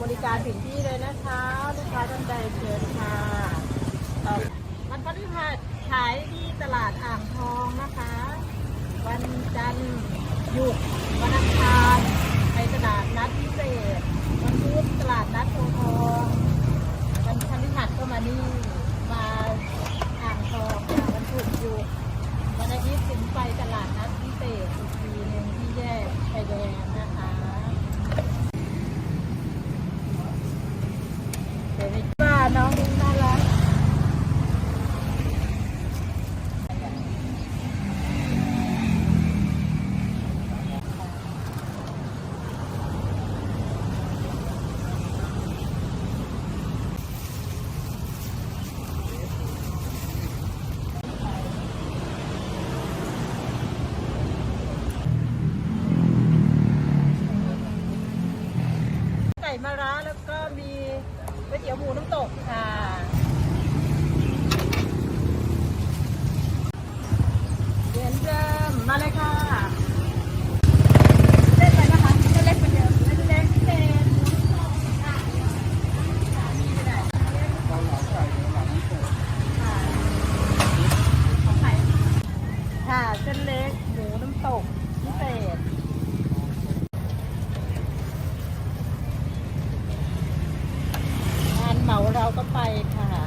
บริการถึงที่เลยนะคะลูกค้าท่านใดเชิญค่ะวันพฤหัสขายที่ตลาดอ่างทองนะคะ วันจันทร์หยุดวันอังคารไปตลาดนัดพิเศษ วันพุธตลาดนัดโพธิ์ทองวันพฤหัสก็มานี่มาอ่างทองค่ะวันศุกร์หยุดวันอาทิตย์ถึงไปตลาดนัดพิเศษอีกทีหนึ่งที่แยกไฟแดงนะคะ เดี๋ยวนี้ว่าน้องนี่น่ารัก ไก่มะระแล้วก็มีก๋วยเตี๋ยวหมูน้ำตกค่ะเหมือนเดิ มาเลยค่ะเส้นอะไรนะคะเส้นเล็กเหมือนเดิมเส้นเล็กพิเศษหมูน้ำตกของใครค่ะเส้นเล็กหมูน้ำตกพิเศษงานเหมาเราก็ไปค่ะ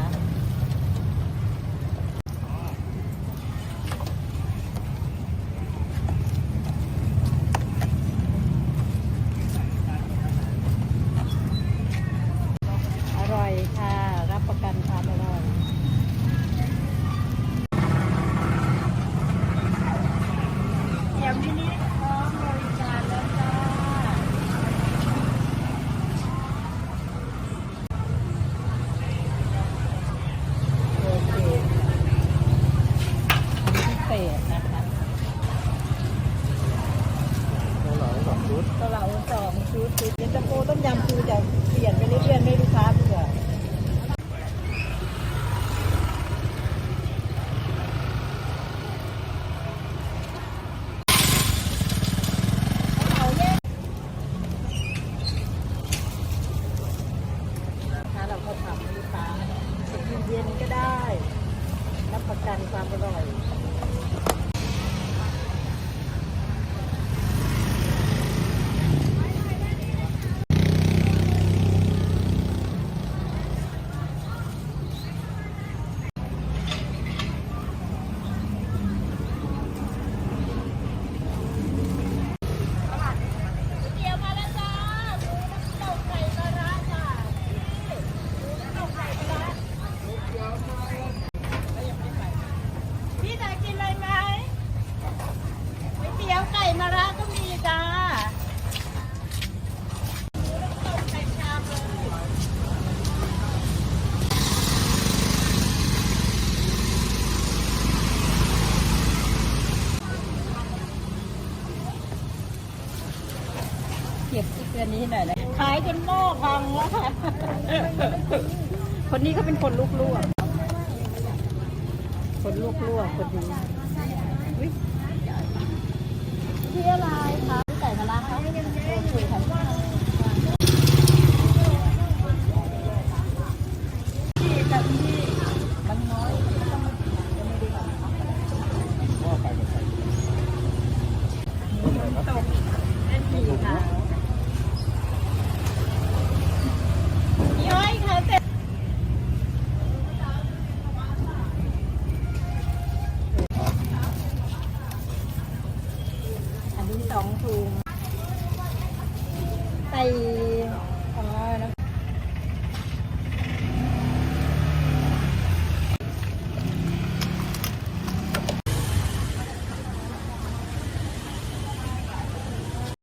ไก่มะระก็มีจ้าหมูน้ำตกไก่ชามเลยเก็บที่เกินนี้หน่อยนะขายจนหม้อพังแล้วค่ะ คนนี้เขาเป็นคนลูกลวกคนลูกลวกคนนี้ อุ๊ยที่อะไรคะไก่มะระคะโอเคค่ะที่แต่ที่มันน้อยมันต้องมาจะไม่ได้ทำ พ่อไปกับใคร หมูน้ำตกเล่นผีขาวย้อยค่ะเสร็จอันนี้ สองถุงใส่